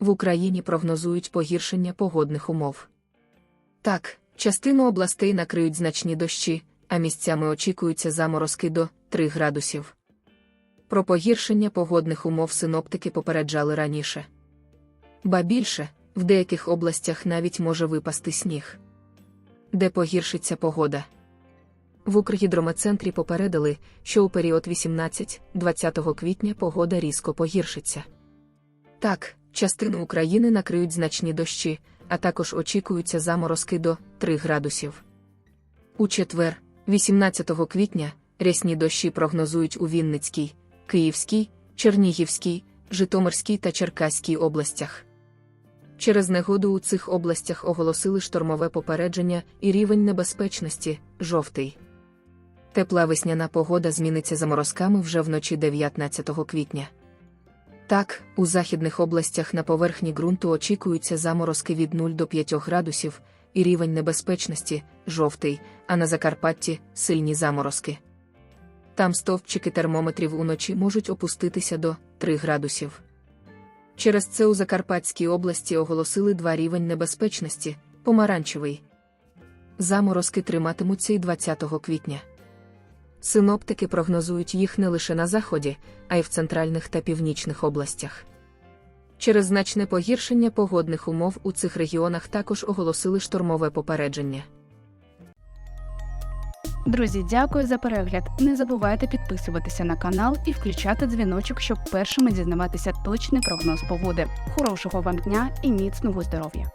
В Україні прогнозують погіршення погодних умов. Так, частину областей накриють значні дощі, а місцями очікуються заморозки до 3 градусів. Про погіршення погодних умов синоптики попереджали раніше. Ба більше, в деяких областях навіть може випасти сніг. Де погіршиться погода? В Укргідрометцентрі попередили, що у період 18-20 квітня погода різко погіршиться. Так, частину України накриють значні дощі, а також очікуються заморозки до 3 градусів. У четвер, 18 квітня, рясні дощі прогнозують у Вінницькій, Київській, Чернігівській, Житомирській та Черкаській областях. Через негоду у цих областях оголосили штормове попередження і рівень небезпечності жовтий. Тепла весняна погода зміниться заморозками вже вночі 19 квітня. Так, у західних областях на поверхні ґрунту очікуються заморозки від 0 до 5 градусів, і рівень небезпечності жовтий, а на Закарпатті сильні заморозки. Там стовпчики термометрів уночі можуть опуститися до 3 градусів. Через це у Закарпатській області оголосили два рівень небезпечності помаранчевий. Заморозки триматимуться і 20 квітня. Синоптики прогнозують їх не лише на заході, а й в центральних та північних областях. Через значне погіршення погодних умов у цих регіонах також оголосили штормове попередження. Друзі, дякую за перегляд. Не забувайте підписуватися на канал і включати дзвіночок, щоб першими дізнаватися точний прогноз погоди. Хорошого вам дня і міцного здоров'я!